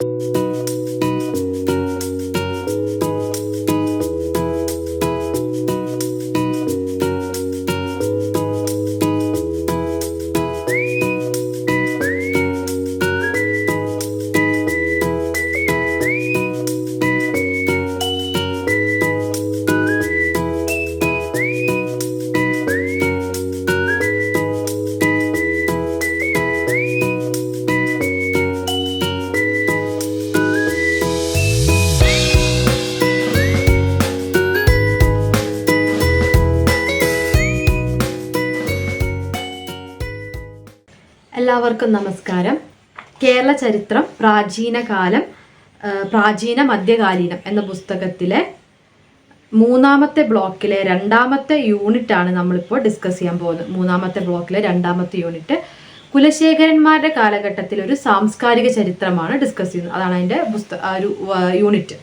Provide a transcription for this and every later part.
you എല്ലാവർക്കും നമസ്കാരം. കേരള ചരിത്രം പ്രാചീന കാലം പ്രാചീന മധ്യകാലീനം എന്ന പുസ്തകത്തിലെ മൂന്നാമത്തെ ബ്ലോക്കിലെ രണ്ടാമത്തെ യൂണിറ്റ് ആണ് നമ്മളിപ്പോൾ ഡിസ്കസ് ചെയ്യാൻ പോകുന്നത്. മൂന്നാമത്തെ ബ്ലോക്കിലെ രണ്ടാമത്തെ യൂണിറ്റ് കുലശേഖരന്മാരുടെ കാലഘട്ടത്തിൽ ഒരു സാംസ്കാരിക ചരിത്രമാണ് ഡിസ്കസ് ചെയ്യുന്നത്. അതാണ് അതിന്റെ പുസ്തക ഒരു യൂണിറ്റ്.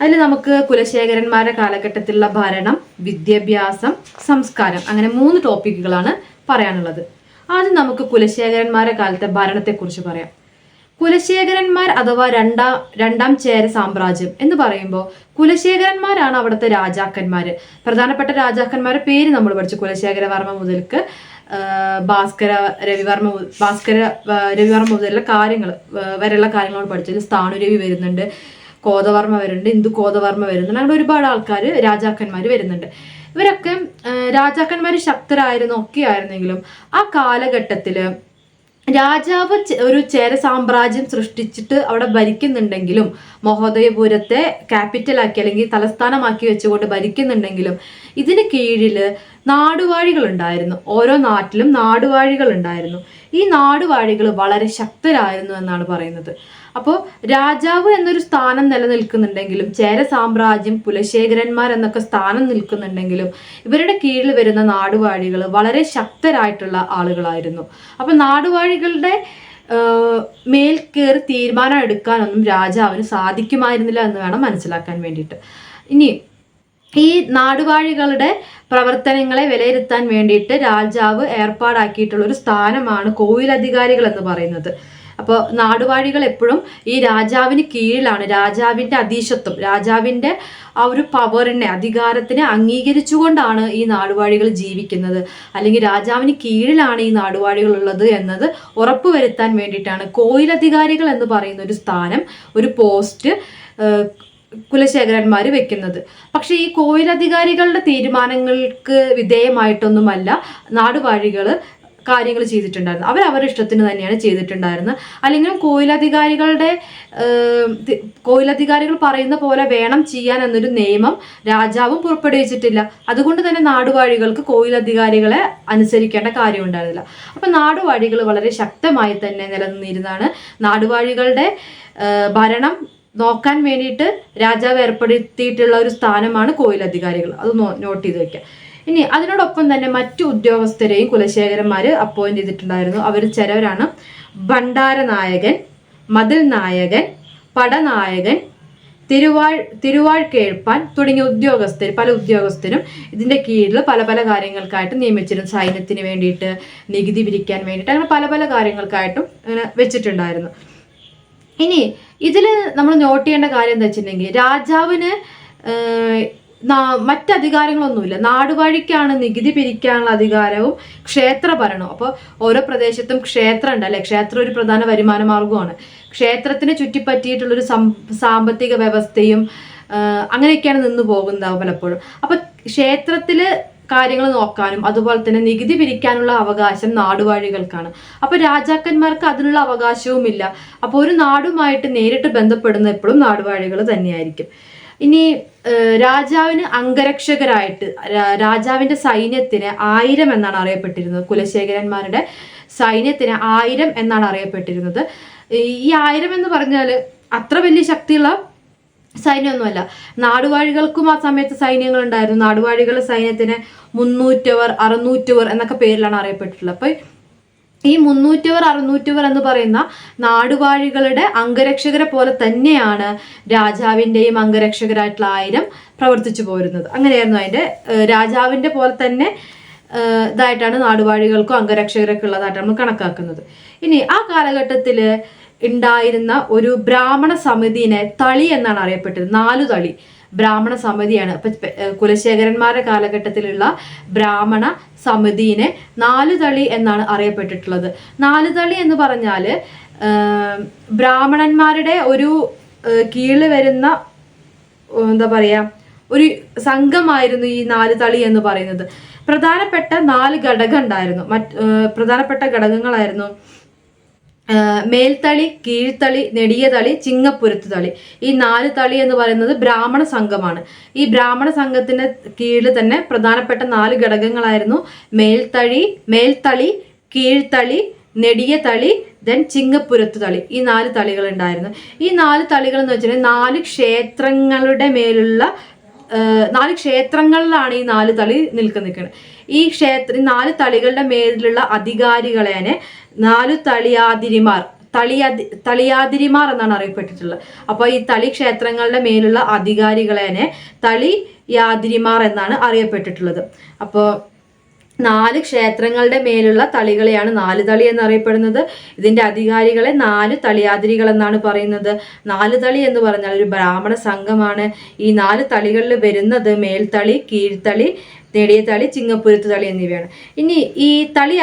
അതിൽ നമുക്ക് കുലശേഖരന്മാരുടെ കാലഘട്ടത്തിലുള്ള ഭരണം വിദ്യാഭ്യാസം സംസ്കാരം അങ്ങനെ മൂന്ന് ടോപ്പിക്കുകളാണ് പറയാനുള്ളത്. ആദ്യം നമുക്ക് കുലശേഖരന്മാരെ കാലത്തെ ഭരണത്തെക്കുറിച്ച് പറയാം. കുലശേഖരന്മാർ അഥവാ രണ്ടാം രണ്ടാം ചേര സാമ്രാജ്യം എന്ന് പറയുമ്പോൾ കുലശേഖരന്മാരാണ് അവിടുത്തെ രാജാക്കന്മാർ പ്രധാനപ്പെട്ട രാജാക്കന്മാരുടെ പേര് നമ്മൾ പഠിച്ചു. കുലശേഖരവർമ്മ മുതൽക്ക് ഭാസ്കര രവിവർമ്മ ഭാസ്കര രവിവർമ്മ മുതലുള്ള കാര്യങ്ങൾ വരെയുള്ള കാര്യങ്ങൾ നമ്മൾ പഠിച്ചു ഇതിൽ സ്ഥാണുരവി വരുന്നുണ്ട് കോതവർമ്മ വരുന്നുണ്ട് ഇന്ദു കോതവർമ്മ വരുന്നുണ്ട്. അങ്ങനെ ഒരുപാട് ആൾക്കാർ രാജാക്കന്മാർ വരുന്നുണ്ട്. ഇവരൊക്കെ രാജാക്കന്മാർ ശക്തരായിരുന്നു ഒക്കെ ആയിരുന്നെങ്കിലും ആ കാലഘട്ടത്തിൽ രാജാവ് ഒരു ചേര സാമ്രാജ്യം സൃഷ്ടിച്ചിട്ട് അവിടെ ഭരിക്കുന്നുണ്ടെങ്കിലും മഹോദയപുരത്തെ ക്യാപിറ്റലാക്കി അല്ലെങ്കിൽ തലസ്ഥാനമാക്കി വെച്ചുകൊണ്ട് ഭരിക്കുന്നുണ്ടെങ്കിലും ഇതിന് കീഴിൽ നാടുവാഴികൾ ഉണ്ടായിരുന്നു ഓരോ നാട്ടിലും നാടുവാഴികൾ ഉണ്ടായിരുന്നു ഈ നാടുവാഴികൾ വളരെ ശക്തരായിരുന്നു എന്നാണ് പറയുന്നത്. അപ്പോൾ രാജാവ് എന്നൊരു സ്ഥാനം നിലനിൽക്കുന്നുണ്ടെങ്കിലും ചേര സാമ്രാജ്യം കുലശേഖരന്മാർ എന്നൊക്കെ സ്ഥാനം നിൽക്കുന്നുണ്ടെങ്കിലും ഇവരുടെ കീഴിൽ വരുന്ന നാടുവാഴികൾ വളരെ ശക്തരായിട്ടുള്ള ആളുകളായിരുന്നു. അപ്പോൾ നാടുവാഴികളുടെ മേൽ കയറി തീരുമാനം എടുക്കാനൊന്നും രാജാവിന് സാധിക്കുമായിരുന്നില്ല എന്ന് വേണം മനസ്സിലാക്കാൻ വേണ്ടിയിട്ട്. ഇനി ഈ നാടുവാഴികളുടെ പ്രവർത്തനങ്ങളെ വിലയിരുത്താൻ വേണ്ടിയിട്ട് രാജാവ് ഏർപ്പാടാക്കിയിട്ടുള്ള ഒരു സ്ഥാനമാണ് കോവിലധികാരികൾ എന്ന് പറയുന്നത്. അപ്പോൾ നാടുവാഴികൾ എപ്പോഴും ഈ രാജാവിന് കീഴിലാണ് രാജാവിന്റെ അതീശത്വം രാജാവിന്റെ ആ ഒരു പവറിനെ അധികാരത്തിനെ അംഗീകരിച്ചുകൊണ്ടാണ് ഈ നാടുവാഴികൾ ജീവിക്കുന്നത്. അല്ലെങ്കിൽ രാജാവിന് കീഴിലാണ് ഈ നാടുവാഴികൾ ഉള്ളത് എന്നത് ഉറപ്പുവരുത്താൻ വേണ്ടിയിട്ടാണ് കോയിലധികാരികൾ എന്ന് പറയുന്ന ഒരു സ്ഥാനം ഒരു പോസ്റ്റ് കുലശേഖരന്മാർ വെക്കുന്നത്. പക്ഷേ ഈ കോയിലധികാരികളുടെ തീരുമാനങ്ങൾക്ക് വിധേയമായിട്ടൊന്നുമല്ല നാടുവാഴികൾ കാര്യങ്ങൾ ചെയ്തിട്ടുണ്ടായിരുന്നു അവർ അവരുടെ ഇഷ്ടത്തിന് തന്നെയാണ് ചെയ്തിട്ടുണ്ടായിരുന്നത്. അല്ലെങ്കിൽ കോയിലധികാരികളുടെ കോയിലധികാരികൾ പറയുന്ന പോലെ വേണം ചെയ്യാൻ എന്നൊരു നിയമം രാജാവും പുറപ്പെടുവിച്ചിട്ടില്ല. അതുകൊണ്ട് തന്നെ നാടുവാഴികൾക്ക് കോയിലധികാരികളെ അനുസരിക്കേണ്ട കാര്യം ഉണ്ടായിരുന്നില്ല. അപ്പം നാടുവാഴികൾ വളരെ ശക്തമായി തന്നെ നിലനിന്നിരുന്നതാണ്. നാടുവാഴികളുടെ ഭരണം നോക്കാൻ വേണ്ടിയിട്ട് രാജാവ് ഏർപ്പെടുത്തിയിട്ടുള്ള ഒരു സ്ഥാനമാണ് കോയിലധികാരികൾ അത് നോട്ട് ചെയ്ത് വെക്കുക ഇനി അതിനോടൊപ്പം തന്നെ മറ്റു ഉദ്യോഗസ്ഥരെയും കുലശേഖരന്മാർ അപ്പോയിന്റ് ചെയ്തിട്ടുണ്ടായിരുന്നു. അവർ ചിലവരാണ് ഭണ്ഡാര നായകൻ മതിൽ നായകൻ പടനായകൻ തിരുവാൾ തിരുവാൾ കേൾപ്പാൻ തുടങ്ങിയ ഉദ്യോഗസ്ഥർ പല ഉദ്യോഗസ്ഥരും ഇതിന്റെ കീഴിൽ പല പല കാര്യങ്ങൾക്കായിട്ട് നിയമിച്ചിരുന്നു. സൈന്യത്തിന് വേണ്ടിയിട്ട് നികുതി പിരിക്കാൻ വേണ്ടിയിട്ട് അങ്ങനെ പല പല കാര്യങ്ങൾക്കായിട്ടും ഇങ്ങനെ വെച്ചിട്ടുണ്ടായിരുന്നു. ഇനി ഇതിൽ നമ്മൾ നോട്ട് ചെയ്യേണ്ട കാര്യം എന്താ വെച്ചിട്ടുണ്ടെങ്കിൽ രാജാവിന് മറ്റധികാരങ്ങളൊന്നുമില്ല നാടുവാഴിക്കാണ് നികുതി പിരിക്കാനുള്ള അധികാരവും ക്ഷേത്ര ഭരണവും അപ്പോൾ ഓരോ പ്രദേശത്തും ക്ഷേത്രം ഉണ്ട് അല്ലെ? ക്ഷേത്രം ഒരു പ്രധാന വരുമാന മാർഗമാണ് ക്ഷേത്രത്തിന് ചുറ്റിപ്പറ്റിയിട്ടുള്ളൊരു സാമ്പത്തിക വ്യവസ്ഥയും അങ്ങനെയൊക്കെയാണ് നിന്ന് പോകുന്നത് പലപ്പോഴും. അപ്പൊ ക്ഷേത്രത്തിൽ കാര്യങ്ങൾ നോക്കാനും അതുപോലെ തന്നെ നികുതി പിരിക്കാനുള്ള അവകാശം നാടുവാഴികൾക്കാണ്. അപ്പൊ രാജാക്കന്മാർക്ക് അതിനുള്ള അവകാശവുമില്ല. അപ്പോൾ ഒരു നാടുമായിട്ട് നേരിട്ട് ബന്ധപ്പെടുന്ന എപ്പോഴും നാടുവാഴികൾ തന്നെയായിരിക്കും. ഇനി രാജാവിന് അംഗരക്ഷകരായിട്ട് രാജാവിന്റെ സൈന്യത്തിന് ആയിരം എന്നാണ് അറിയപ്പെട്ടിരുന്നത്. കുലശേഖരന്മാരുടെ സൈന്യത്തിന് ആയിരം എന്നാണ് അറിയപ്പെട്ടിരുന്നത്. ഈ ആയിരം എന്ന് പറഞ്ഞാൽ അത്ര വലിയ ശക്തിയുള്ള സൈന്യമൊന്നുമല്ല. നാടുവാഴികൾക്കും ആ സമയത്ത് സൈന്യങ്ങൾ ഉണ്ടായിരുന്നു നാടുവാഴികളുടെ സൈന്യത്തിന് മുന്നൂറ്റവർ അറുന്നൂറ്റവർ എന്നൊക്കെ പേരിലാണ് അറിയപ്പെട്ടിട്ടുള്ളത്. അപ്പൊ ഈ മുന്നൂറ്റവർ അറുന്നൂറ്റവർ എന്ന് പറയുന്ന നാടുവാഴികളുടെ അംഗരക്ഷകരെ പോലെ തന്നെയാണ് രാജാവിന്റെയും അംഗരക്ഷകരായിട്ടുള്ള ആയിരം പ്രവർത്തിച്ചു പോരുന്നത്. അങ്ങനെയായിരുന്നു അതിന്റെ രാജാവിന്റെ പോലെ തന്നെ ഇതായിട്ടാണ് നാടുവാഴികൾക്കും അംഗരക്ഷകരൊക്കെ ഉള്ളതായിട്ട് നമ്മൾ കണക്കാക്കുന്നത്. ഇനി ആ കാലഘട്ടത്തിൽ ഉണ്ടായിരുന്ന ഒരു ബ്രാഹ്മണ സമിതിനെ തളി എന്നാണ് അറിയപ്പെട്ടത്. നാലു തളി ബ്രാഹ്മണ സമിതിയാണ്. അപ്പൊ കുലശേഖരന്മാരുടെ കാലഘട്ടത്തിലുള്ള ബ്രാഹ്മണ സമിതിനെ നാലു തളി എന്നാണ് അറിയപ്പെട്ടിട്ടുള്ളത്. നാലു തളി എന്ന് പറഞ്ഞാൽ ബ്രാഹ്മണന്മാരുടെ ഒരു കീഴിൽ വരുന്ന എന്താ പറയാ ഒരു സംഘമായിരുന്നു ഈ നാല് തളി എന്ന് പറയുന്നത്. പ്രധാനപ്പെട്ട നാല് ഘടകം ഉണ്ടായിരുന്നു. മറ്റ് പ്രധാനപ്പെട്ട ഘടകങ്ങളായിരുന്നു മേൽത്തളി കീഴ്ത്തളി നെടിയ തളി ചിങ്ങപ്പുരത്ത് തളി ഈ നാല് തളി എന്ന് പറയുന്നത് ബ്രാഹ്മണ സംഘമാണ്. ഈ ബ്രാഹ്മണ സംഘത്തിന്റെ കീഴിൽ തന്നെ പ്രധാനപ്പെട്ട നാല് ഘടകങ്ങളായിരുന്നു മേൽത്തളി മേൽത്തളി കീഴ്ത്തളി നെടിയ തളി ദെൻ ചിങ്ങപ്പുരത്ത് തളി ഈ നാല് തളികൾ ഉണ്ടായിരുന്നു ഈ നാല് തളികൾ എന്ന് വെച്ചിട്ടുണ്ടെങ്കിൽ നാല് ക്ഷേത്രങ്ങളുടെ മേലുള്ള നാല് ക്ഷേത്രങ്ങളിലാണ് ഈ നാല് തളി നിൽക്കുന്ന നിൽക്കുന്നത്. ഈ ക്ഷേത്ര നാല് തളികളുടെ മേലുള്ള അധികാരികളെ നാലു തളിയാതിരിമാർ തളിയാതി തളിയാതിരിമാർ എന്നാണ് അറിയപ്പെട്ടിട്ടുള്ളത്. അപ്പോൾ ഈ തളി ക്ഷേത്രങ്ങളുടെ മേലുള്ള അധികാരികളേനെ തളി യാതിരിമാർ എന്നാണ് അറിയപ്പെട്ടിട്ടുള്ളത്. അപ്പോൾ നാല് ക്ഷേത്രങ്ങളുടെ മേലുള്ള തളികളെയാണ് നാല് തളി എന്നറിയപ്പെടുന്നത്. ഇതിന്റെ അധികാരികളെ നാല് തളിയാതിരികൾ എന്നാണ് പറയുന്നത്. നാല് തളി എന്ന് പറഞ്ഞാൽ ഒരു ബ്രാഹ്മണ സംഘമാണ്. ഈ നാല് തളികളിൽ വരുന്നത് മേൽത്തളി കീഴ്ത്തളി നെടിയ തളി ചിങ്ങപ്പുരത്ത് തളി എന്നിവയാണ്. ഇനി ഈ തളി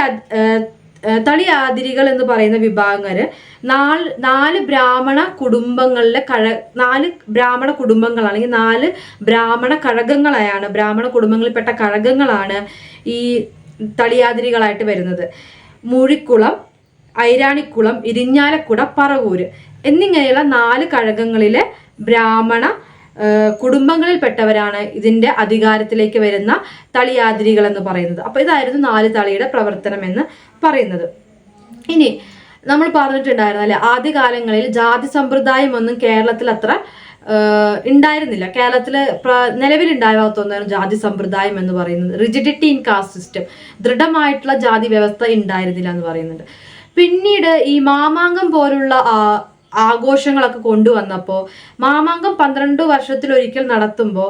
ആ- ഏർ ഏർ തളി ആതിരികൾ എന്ന് പറയുന്ന വിഭാഗങ്ങൾ നാല് നാല് ബ്രാഹ്മണ കുടുംബങ്ങളിലെ കഴ നാല് ബ്രാഹ്മണ കുടുംബങ്ങൾ അല്ലെങ്കിൽ നാല് ബ്രാഹ്മണ കഴകങ്ങളായാണ്. ബ്രാഹ്മണ കുടുംബങ്ങളിൽപ്പെട്ട കഴകങ്ങളാണ് ഈ തളിയാതിരികളായിട്ട് വരുന്നത്. മൂഴിക്കുളം ഐരാണിക്കുളം ഇരിഞ്ഞാലക്കുട പറവൂര്. എന്നിങ്ങനെയുള്ള നാല് കഴകങ്ങളിലെ ബ്രാഹ്മണ കുടുംബങ്ങളിൽപ്പെട്ടവരാണ് ഇതിന്റെ അധികാരത്തിലേക്ക് വരുന്ന തളിയാതിരികൾ എന്ന് പറയുന്നത്. അപ്പൊ ഇതായിരുന്നു നാല് തളിയുടെ പ്രവർത്തനം എന്ന് പറയുന്നത്. ഇനി നമ്മൾ പറഞ്ഞിട്ടുണ്ടായിരുന്നു അല്ലെ ആദ്യകാലങ്ങളിൽ ജാതി സമ്പ്രദായം ഒന്നും കേരളത്തിൽ അത്ര ഉണ്ടായിരുന്നില്ല കേരളത്തിൽ നിലവിലുണ്ടാവാത്ത ഒന്നാണ് ജാതി സമ്പ്രദായം എന്ന് പറയുന്നത്. Rigidity in caste system. ദൃഢമായിട്ടുള്ള ജാതി വ്യവസ്ഥ ഉണ്ടായിരുന്നില്ല എന്ന് പറയുന്നുണ്ട്. പിന്നീട് ഈ മാമാങ്കം പോലുള്ള ആഘോഷങ്ങളൊക്കെ കൊണ്ടുവന്നപ്പോൾ മാമാങ്കം പന്ത്രണ്ട് വർഷത്തിലൊരിക്കൽ നടത്തുമ്പോൾ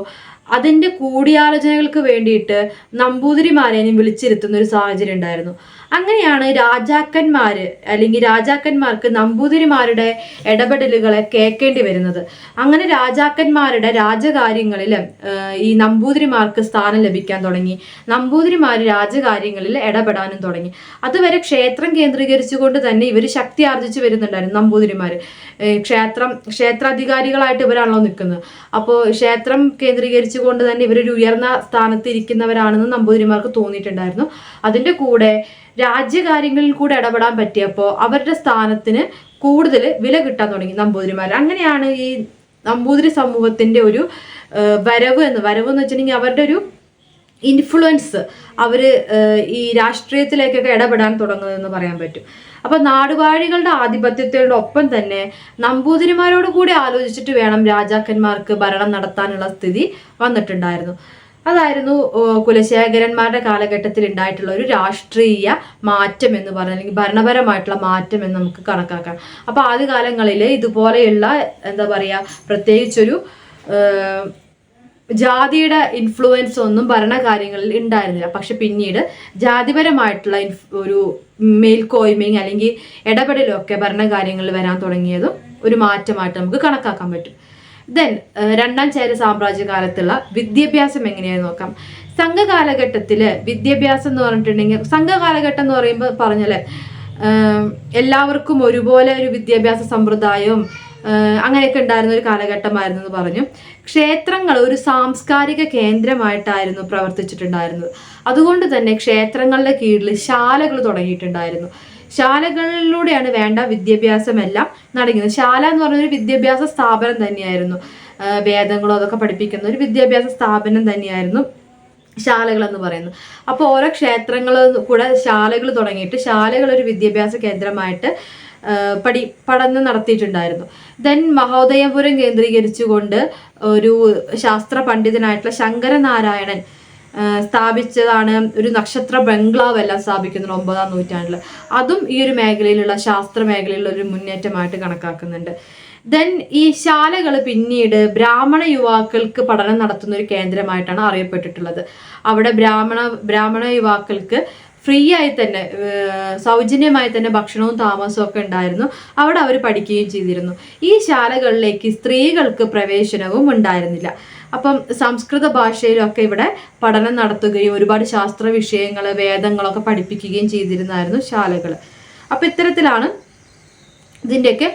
അതിന്റെ കൂടിയാലോചനകൾക്ക് വേണ്ടിയിട്ട് നമ്പൂതിരിമാരെയും വിളിച്ചിരുത്തുന്ന ഒരു സാഹചര്യം ഉണ്ടായിരുന്നു. അങ്ങനെയാണ് രാജാക്കന്മാര് അല്ലെങ്കിൽ രാജാക്കന്മാർക്ക് നമ്പൂതിരിമാരുടെ ഇടപെടലുകളെ കേൾക്കേണ്ടി വരുന്നത്. അങ്ങനെ രാജാക്കന്മാരുടെ രാജകാര്യങ്ങളിൽ ഈ നമ്പൂതിരിമാർക്ക് സ്ഥാനം ലഭിക്കാൻ തുടങ്ങി. നമ്പൂതിരിമാർ രാജകാര്യങ്ങളിൽ ഇടപെടാനും തുടങ്ങി. അതുവരെ ക്ഷേത്രം കേന്ദ്രീകരിച്ചുകൊണ്ട് തന്നെ ഇവർ ശക്തി ആർജിച്ചു വരുന്നുണ്ടായിരുന്നു നമ്പൂതിരിമാർ ക്ഷേത്രം ക്ഷേത്രാധികാരികളായിട്ട് ഇവരാണല്ലോ നിൽക്കുന്നത്. അപ്പോൾ ക്ഷേത്രം കേന്ദ്രീകരിച്ചുകൊണ്ട് തന്നെ ഇവരൊരു ഉയർന്ന സ്ഥാനത്ത് ഇരിക്കുന്നവരാണെന്ന് നമ്പൂതിരിമാർക്ക് തോന്നിയിട്ടുണ്ടായിരുന്നു. അതിന്റെ കൂടെ രാജ്യകാര്യങ്ങളിൽ കൂടെ ഇടപെടാൻ പറ്റിയപ്പോൾ അവരുടെ സ്ഥാനത്തിന് കൂടുതൽ വില കിട്ടാൻ തുടങ്ങി നമ്പൂതിരിമാർ. അങ്ങനെയാണ് ഈ നമ്പൂതിരി സമൂഹത്തിന്റെ ഒരു വരവ് എന്ന് വരവ് എന്ന് വെച്ചിട്ടുണ്ടെങ്കിൽ അവരുടെ ഒരു ഇൻഫ്ലുവൻസ് അവർ ഈ രാഷ്ട്രീയത്തിലേക്കൊക്കെ ഇടപെടാൻ തുടങ്ങുന്നതെന്ന് പറയാൻ പറ്റും. അപ്പം നാടുവാഴികളുടെ ആധിപത്യത്തോടെ ഒപ്പം തന്നെ നമ്പൂതിരിമാരോട് കൂടി ആലോചിച്ചിട്ട് വേണം രാജാക്കന്മാർക്ക് ഭരണം നടത്താനുള്ള സ്ഥിതി വന്നിട്ടുണ്ടായിരുന്നു. അതായിരുന്നു കുലശേഖരന്മാരുടെ കാലഘട്ടത്തിൽ ഉണ്ടായിട്ടുള്ള ഒരു രാഷ്ട്രീയ മാറ്റം എന്ന് പറഞ്ഞാൽ അല്ലെങ്കിൽ ഭരണപരമായിട്ടുള്ള മാറ്റം എന്ന് നമുക്ക് കണക്കാക്കാം. അപ്പൊ ആദ്യകാലങ്ങളിൽ ഇതുപോലെയുള്ള എന്താ പറയുക പ്രത്യേകിച്ചൊരു ജാതിയുടെ ഇൻഫ്ലുവൻസ് ഒന്നും ഭരണകാര്യങ്ങളിൽ ഉണ്ടായിരുന്നില്ല. പക്ഷെ പിന്നീട് ജാതിപരമായിട്ടുള്ള ഒരു മേൽക്കോയ്മയും അല്ലെങ്കിൽ ഇടപെടലും ഒക്കെ ഭരണകാര്യങ്ങളിൽ വരാൻ തുടങ്ങിയതും ഒരു മാറ്റമായിട്ട് നമുക്ക് കണക്കാക്കാൻ പറ്റും. ദെൻ രണ്ടാം ചേര സാമ്രാജ്യ കാലത്തുള്ള വിദ്യാഭ്യാസം എങ്ങനെയാണെന്ന് നോക്കാം? സംഘകാലഘട്ടത്തിൽ വിദ്യാഭ്യാസം എന്ന് പറഞ്ഞിട്ടുണ്ടെങ്കിൽ സംഘകാലഘട്ടം എന്ന് പറയുമ്പോൾ പറഞ്ഞല്ലേ ആഹ് എല്ലാവർക്കും ഒരുപോലെ ഒരു വിദ്യാഭ്യാസ സമ്പ്രദായവും അങ്ങനെയൊക്കെ ഉണ്ടായിരുന്ന ഒരു കാലഘട്ടമായിരുന്നു എന്ന് പറഞ്ഞു. ക്ഷേത്രങ്ങൾ ഒരു സാംസ്കാരിക കേന്ദ്രമായിട്ടായിരുന്നു പ്രവർത്തിച്ചിട്ടുണ്ടായിരുന്നത്. അതുകൊണ്ട് തന്നെ ക്ഷേത്രങ്ങളുടെ കീഴിൽ ശാലകൾ തുടങ്ങിയിട്ടുണ്ടായിരുന്നു. ശാലകളിലൂടെയാണ് വേണ്ട വിദ്യാഭ്യാസമെല്ലാം നടക്കുന്നത്. ശാല എന്ന് പറഞ്ഞൊരു വിദ്യാഭ്യാസ സ്ഥാപനം തന്നെയായിരുന്നു. വേദങ്ങളും അതൊക്കെ പഠിപ്പിക്കുന്ന ഒരു വിദ്യാഭ്യാസ സ്ഥാപനം തന്നെയായിരുന്നു ശാലകൾ എന്ന് പറയുന്നത്. അപ്പോൾ ഓരോ ക്ഷേത്രങ്ങൾ കൂടെ ശാലകൾ തുടങ്ങിയിട്ട് ശാലകൾ ഒരു വിദ്യാഭ്യാസ കേന്ദ്രമായിട്ട് പഠി പഠനം നടത്തിയിട്ടുണ്ടായിരുന്നു. ദെൻ മഹോദയപുരം കേന്ദ്രീകരിച്ചുകൊണ്ട് ഒരു ശാസ്ത്ര പണ്ഡിതനായിട്ടുള്ള ശങ്കരനാരായണൻ സ്ഥാപിച്ചതാണ് ഒരു നക്ഷത്ര ബംഗ്ലാവ് എല്ലാം സ്ഥാപിക്കുന്നത് ഒമ്പതാം നൂറ്റാണ്ടിൽ അതും ഈ ഒരു മേഖലയിലുള്ള ശാസ്ത്ര മേഖലയിലുള്ള ഒരു മുന്നേറ്റമായിട്ട് കണക്കാക്കുന്നുണ്ട്. ദെൻ ഈ ശാലകൾ പിന്നീട് ബ്രാഹ്മണ യുവാക്കൾക്ക് പഠനം നടത്തുന്ന ഒരു കേന്ദ്രമായിട്ടാണ് അറിയപ്പെട്ടിട്ടുള്ളത്. അവിടെ ബ്രാഹ്മണ ബ്രാഹ്മണ യുവാക്കൾക്ക് ഫ്രീ ആയി തന്നെ സൗജന്യമായി തന്നെ ഭക്ഷണവും താമസവും ഒക്കെ ഉണ്ടായിരുന്നു. അവിടെ അവർ പഠിക്കുകയും ചെയ്തിരുന്നു. ഈ ശാലകളിലേക്ക് സ്ത്രീകൾക്ക് പ്രവേശനവും ഉണ്ടായിരുന്നില്ല. അപ്പം സംസ്കൃത ഭാഷയിലൊക്കെ ഇവിടെ പഠനം നടത്തുകയും ഒരുപാട് ശാസ്ത്ര വിഷയങ്ങൾ വേദങ്ങളൊക്കെ പഠിപ്പിക്കുകയും ചെയ്തിരുന്നായിരുന്നു ശാലകൾ അപ്പം ഇത്തരത്തിലാണ് ഇതിന്റെയൊക്കെ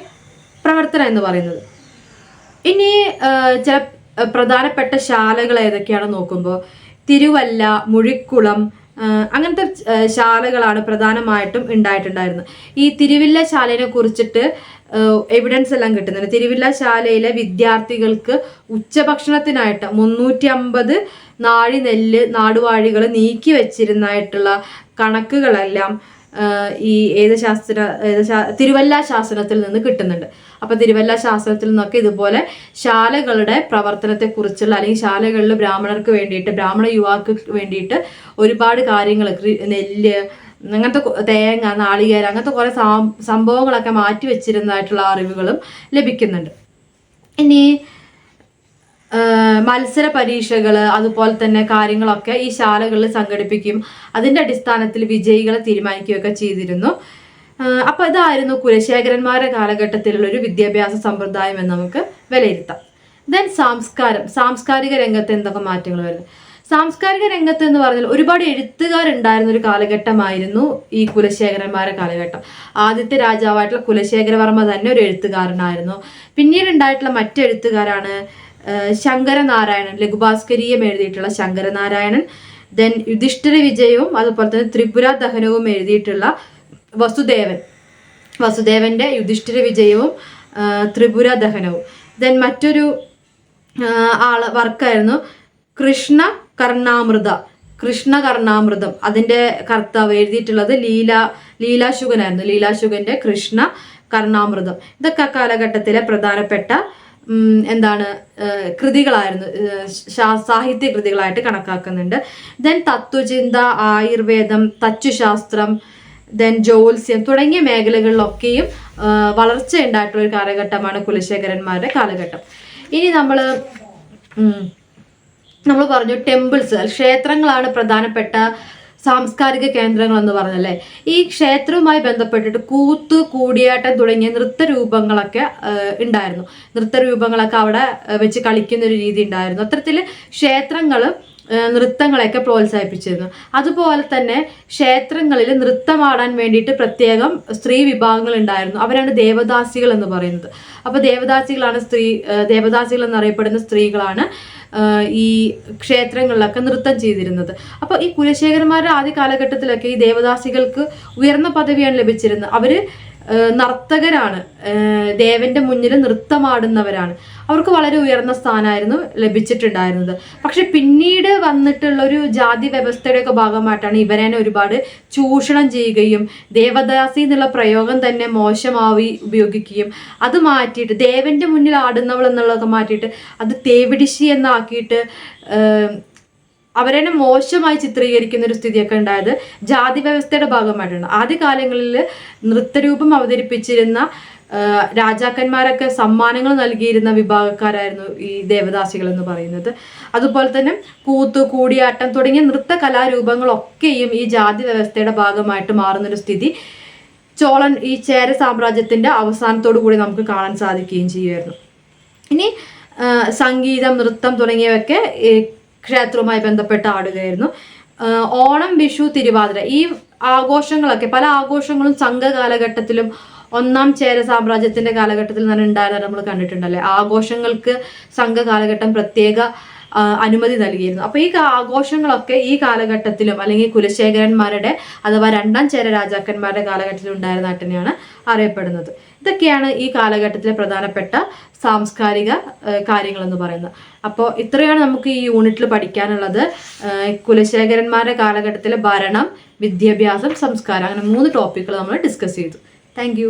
പ്രവർത്തനം എന്ന് പറയുന്നത്. ഇനി ചില പ്രധാനപ്പെട്ട ശാലകൾ ഏതൊക്കെയാണെന്ന് നോക്കുമ്പോൾ തിരുവല്ല മുഴിക്കുളം അങ്ങനത്തെ ശാലകളാണ് പ്രധാനമായിട്ടും ഉണ്ടായിട്ടുണ്ടായിരുന്നത്. ഈ തിരുവില്ല ശാലയെ കുറിച്ചിട്ട് എവിഡൻസ് എല്ലാം കിട്ടുന്നുണ്ട്. തിരുവില്ല ശാലയിലെ വിദ്യാർത്ഥികൾക്ക് ഉച്ചഭക്ഷണത്തിനായിട്ട് മുന്നൂറ്റി അമ്പത് നാഴി നെല്ല് നാടുവാഴികൾ നീക്കി വെച്ചിരുന്നായിട്ടുള്ള കണക്കുകളെല്ലാം ഈ ഏത് ശാസ്ത്ര ഏത് തിരുവല്ല ശാസനത്തിൽ നിന്ന് കിട്ടുന്നുണ്ട്. അപ്പൊ തിരുവല്ല ശാസനത്തിൽ നിന്നൊക്കെ ഇതുപോലെ ശാലകളുടെ പ്രവർത്തനത്തെ കുറിച്ചുള്ള അല്ലെങ്കിൽ ശാലകളിൽ ബ്രാഹ്മണർക്ക് വേണ്ടിയിട്ട് ബ്രാഹ്മണ യുവാക്കൾക്ക് വേണ്ടിയിട്ട് ഒരുപാട് കാര്യങ്ങൾ നെല്ല് അങ്ങനത്തെ തേങ്ങ നാളികേരം അങ്ങനത്തെ കുറേ സംഭവങ്ങളൊക്കെ മാറ്റി വെച്ചിരുന്നതായിട്ടുള്ള അറിവുകളും ലഭിക്കുന്നുണ്ട്. ഇനി മത്സര പരീക്ഷകൾ അതുപോലെ തന്നെ കാര്യങ്ങളൊക്കെ ഈ ശാലകളിൽ സംഘടിപ്പിക്കും. അതിന്റെ അടിസ്ഥാനത്തിൽ വിജയികളെ തീരുമാനിക്കുകയൊക്കെ ചെയ്തിരുന്നു. അപ്പോൾ അപ്പൊ ഇതായിരുന്നു കുലശേഖരന്മാരുടെ കാലഘട്ടത്തിലുള്ള ഒരു വിദ്യാഭ്യാസ സമ്പ്രദായം എന്ന് നമുക്ക് വിലയിരുത്താം. ദെൻ സംസ്കാരം. സാംസ്കാരിക രംഗത്ത് എന്തൊക്കെ മാറ്റങ്ങൾ വരുന്നു? സാംസ്കാരിക രംഗത്ത് എന്ന് പറഞ്ഞാൽ ഒരുപാട് എഴുത്തുകാരുണ്ടായിരുന്ന ഒരു കാലഘട്ടമായിരുന്നു ഈ കുലശേഖരന്മാരുടെ കാലഘട്ടം. ആദ്യത്തെ രാജാവായിട്ടുള്ള കുലശേഖരവർമ്മ തന്നെ ഒരു എഴുത്തുകാരനായിരുന്നു. പിന്നീട് ഉണ്ടായിട്ടുള്ള മറ്റു എഴുത്തുകാരാണ് ആഹ് ശങ്കരനാരായണൻ ലഘുഭാസ്കരീയം എഴുതിയിട്ടുള്ള ശങ്കരനാരായണൻ ദെൻ യുധിഷ്ഠിര വിജയവും അതുപോലെ തന്നെ ത്രിപുര ദഹനവും എഴുതിയിട്ടുള്ള വസുദേവൻ. വസുദേവന്റെ യുധിഷ്ഠിര വിജയവും ത്രിപുര ദഹനവും. ദെൻ മറ്റൊരു ആൾ വർക്കായിരുന്നു കൃഷ്ണ കർണാമൃത. കൃഷ്ണ കർണാമൃതം. അതിന്റെ കർത്താവ് എഴുതിയിട്ടുള്ളത് ലീല ലീലാശുഗനായിരുന്നു ലീലാശുഗന്റെ കൃഷ്ണ കർണാമൃതം. ഇതൊക്കെ കാലഘട്ടത്തിലെ പ്രധാനപ്പെട്ട എന്താണ് കൃതികളായിരുന്നു സാഹിത്യ കൃതികളായിട്ട് കണക്കാക്കുന്നുണ്ട്. ദെൻ തത്വചിന്ത ആയുർവേദം തച്ചുശാസ്ത്രം ദെൻ ജ്യോത്സ്യം തുടങ്ങിയ മേഖലകളിലൊക്കെയും വളർച്ച ഉണ്ടായിട്ടുള്ള ഒരു കാലഘട്ടമാണ് കുലശേഖരന്മാരുടെ കാലഘട്ടം. ഇനി നമ്മൾ നമ്മൾ പറഞ്ഞു ടെമ്പിൾസ് ക്ഷേത്രങ്ങളാണ് പ്രധാനപ്പെട്ട സാംസ്കാരിക കേന്ദ്രങ്ങൾ എന്ന് പറഞ്ഞല്ലേ? ഈ ക്ഷേത്രവുമായി ബന്ധപ്പെട്ടിട്ട് കൂത്ത് കൂടിയാട്ടം തുടങ്ങിയ നൃത്ത രൂപങ്ങളൊക്കെ ഉണ്ടായിരുന്നു. നൃത്ത രൂപങ്ങളൊക്കെ അവിടെ വെച്ച് കളിക്കുന്ന ഒരു രീതി ഉണ്ടായിരുന്നു. അത്തരത്തിൽ ക്ഷേത്രങ്ങൾ നൃത്തങ്ങളെയൊക്കെ പ്രോത്സാഹിപ്പിച്ചിരുന്നു. അതുപോലെ തന്നെ ക്ഷേത്രങ്ങളിൽ നൃത്തമാടാൻ വേണ്ടിയിട്ട് പ്രത്യേകം സ്ത്രീ വിഭാഗങ്ങൾ ഉണ്ടായിരുന്നു അവരാണ് ദേവദാസികൾ എന്ന് പറയുന്നത്. അപ്പോൾ ദേവദാസികളാണ് സ്ത്രീ ദേവദാസികൾ എന്നറിയപ്പെടുന്ന സ്ത്രീകളാണ് ഈ ക്ഷേത്രങ്ങളിലൊക്കെ നൃത്തം ചെയ്തിരുന്നത്. അപ്പോൾ ഈ കുലശേഖരന്മാരുടെ ആദ്യ കാലഘട്ടത്തിലൊക്കെ ഈ ദേവദാസികൾക്ക് ഉയർന്ന പദവിയാണ് ലഭിച്ചിരുന്നത്. ആഹ് നർത്തകരാണ്. ദേവന്റെ മുന്നിൽ നൃത്തമാടുന്നവരാണ്. അവർക്ക് വളരെ ഉയർന്ന സ്ഥാനമായിരുന്നു ലഭിച്ചിട്ടുണ്ടായിരുന്നത്. പക്ഷെ പിന്നീട് വന്നിട്ടുള്ള ഒരു ജാതി വ്യവസ്ഥയുടെ ഒക്കെ ഭാഗമായിട്ടാണ് ഇവരെ ഒരുപാട് ചൂഷണം ചെയ്യുകയും ദേവദാസി എന്നുള്ള പ്രയോഗം തന്നെ മോശമാവി ഉപയോഗിക്കുകയും അത് മാറ്റിയിട്ട് ദേവന്റെ മുന്നിൽ ആടുന്നവൾ എന്നുള്ളതൊക്കെ മാറ്റിയിട്ട് അത് തേവിടിശി എന്നാക്കിയിട്ട് ആഹ് അവരെ മോശമായി ചിത്രീകരിക്കുന്ന ഒരു സ്ഥിതിയൊക്കെ ഉണ്ടായത് ജാതി വ്യവസ്ഥയുടെ ഭാഗമായിട്ടാണ്. ആദ്യകാലങ്ങളിൽ നൃത്തരൂപം അവതരിപ്പിച്ചിരുന്ന രാജാക്കന്മാരൊക്കെ സമ്മാനങ്ങൾ നൽകിയിരുന്ന വിഭാഗക്കാരായിരുന്നു ഈ ദേവദാസികൾ എന്ന് പറയുന്നത്. അതുപോലെ തന്നെ കൂത്ത് കൂടിയാട്ടം തുടങ്ങിയ നൃത്ത കലാരൂപങ്ങളൊക്കെയും ഈ ജാതി വ്യവസ്ഥയുടെ ഭാഗമായിട്ട് മാറുന്നൊരു സ്ഥിതി ചോളൻ ഈ ചേര സാമ്രാജ്യത്തിന്റെ അവസാനത്തോടു കൂടി നമുക്ക് കാണാൻ സാധിക്കുകയും ചെയ്യുമായിരുന്നു. ഇനി സംഗീതം നൃത്തം തുടങ്ങിയവയൊക്കെ ക്ഷേത്രവുമായി ബന്ധപ്പെട്ട് ആടുകയായിരുന്നു ഓണം വിഷു തിരുവാതിര ഈ ആഘോഷങ്ങളൊക്കെ പല ആഘോഷങ്ങളും സംഘ കാലഘട്ടത്തിലും ഒന്നാം ചേര സാമ്രാജ്യത്തിന്റെ കാലഘട്ടത്തിൽ തന്നെ ഉണ്ടായതാണ് നമ്മൾ കണ്ടിട്ടുണ്ടല്ലേ? ആഘോഷങ്ങൾക്ക് സംഘ കാലഘട്ടം പ്രത്യേക അനുമതി നൽകിയിരുന്നു. അപ്പോൾ ഈ ആഘോഷങ്ങളൊക്കെ ഈ കാലഘട്ടത്തിലും അല്ലെങ്കിൽ കുലശേഖരന്മാരുടെ അഥവാ രണ്ടാം ചേര രാജാക്കന്മാരുടെ കാലഘട്ടത്തിൽ ഉണ്ടായിരുന്നതായിട്ട് തന്നെയാണ് അറിയപ്പെടുന്നത്. ഇതൊക്കെയാണ് ഈ കാലഘട്ടത്തിലെ പ്രധാനപ്പെട്ട സാംസ്കാരിക കാര്യങ്ങൾ എന്ന് പറയുന്നത്. അപ്പോൾ ഇത്രയാണ് നമുക്ക് ഈ യൂണിറ്റിൽ പഠിക്കാനുള്ളത്. കുലശേഖരന്മാരുടെ കാലഘട്ടത്തിലെ ഭരണം വിദ്യാഭ്യാസം സംസ്കാരം അങ്ങനെ മൂന്ന് ടോപ്പിക്കുകൾ നമ്മൾ ഡിസ്കസ് ചെയ്തു. താങ്ക്